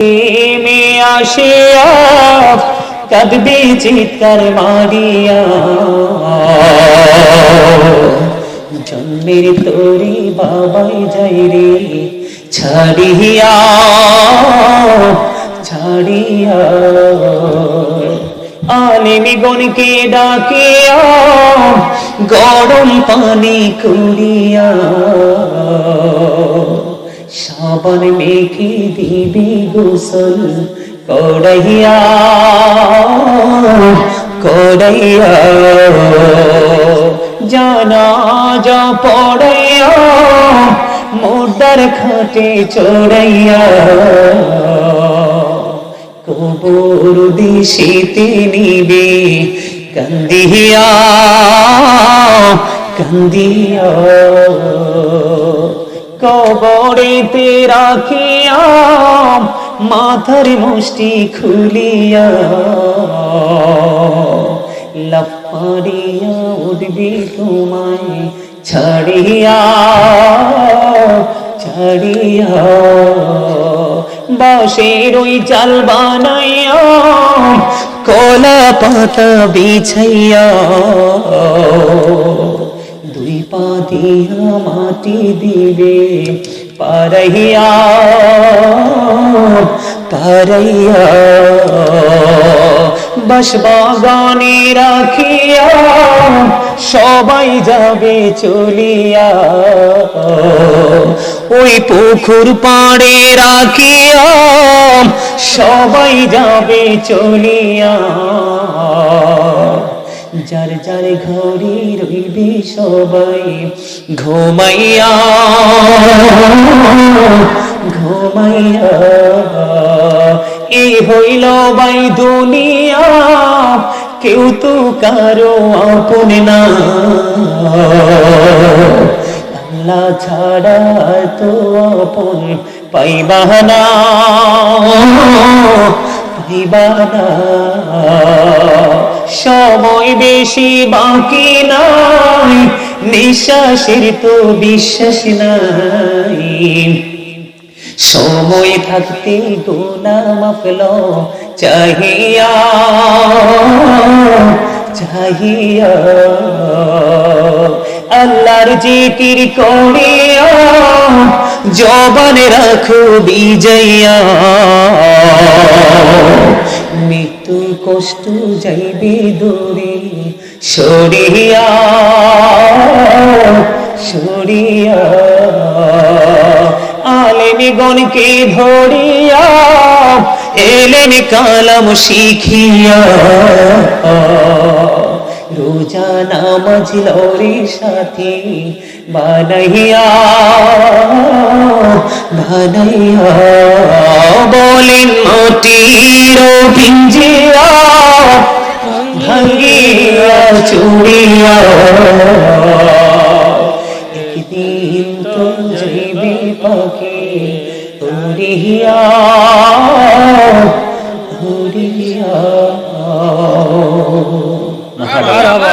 মে আসিয়া কাঁদবে চিৎকার মারিয়া। জন্মের তোরি বাবাই যাই রে, ছাড়িয়া ছাড়িয়া। আলিমি গণকে ডাকিয়া গরম পানি কুড়িয়া। সাবান মেখে দিবি গোসল, কড়াইয়া কড়াইয়া। জানা যা পড়াইয়া মোদার খাটে চড়াইয়া। কবর দিশিতে নিবে কান্দিয়া কান্দিয়া। কবরেতে রাখিয়া মাথার মুষ্টি খুলিয়া লাফারিয়া উঠবি তোমায়, ছাড়িয়া ছাড়িয়া। বাঁশের ওই চাল বানাইয়া কলা পাতা বিছাইয়া দিয়া মাটি দিবে। পারাইয়া পারাইয়া। বাস বাগানে রাখিয়া সবাই যাবে চলিয়া। ওই পুকুর পাড়ে রাখিয়া সবাই যাবে চলিয়া। যার যার ঘরে রইবে সবাই, ঘুমাইয়া ঘুমাইয়া এই হইল বাই দুনিয়া, কেউ তো কারও আপন না। আল্লাহ ছাড়া তো আপন পাইবানা পাইবানা সময় বেশি বাকি নাই। নিঃশ্বাসের তো বিশ্বাস নাই। সময় থাকতে গোনা মাফল, চাহিয়া চাহিয়া। আল্লাহর জিকির করিয়া জবান রাখো বিজয়া। মৃত্যু কষ্ট যাইবে দূরে। সরিয়া সরিয়া আলেমি গণকে ধরিয়া এলেনি কালাম শিখিয়া। রোজা নামাজ লরে সাথে বানাইয়া বানাইয়া বলেন মাটির পিঞ্জিয়া ভাঙ্গিয়া চুড়িয়া। একদিন তো যাইবে পাখি উড়িয়া مرحبا.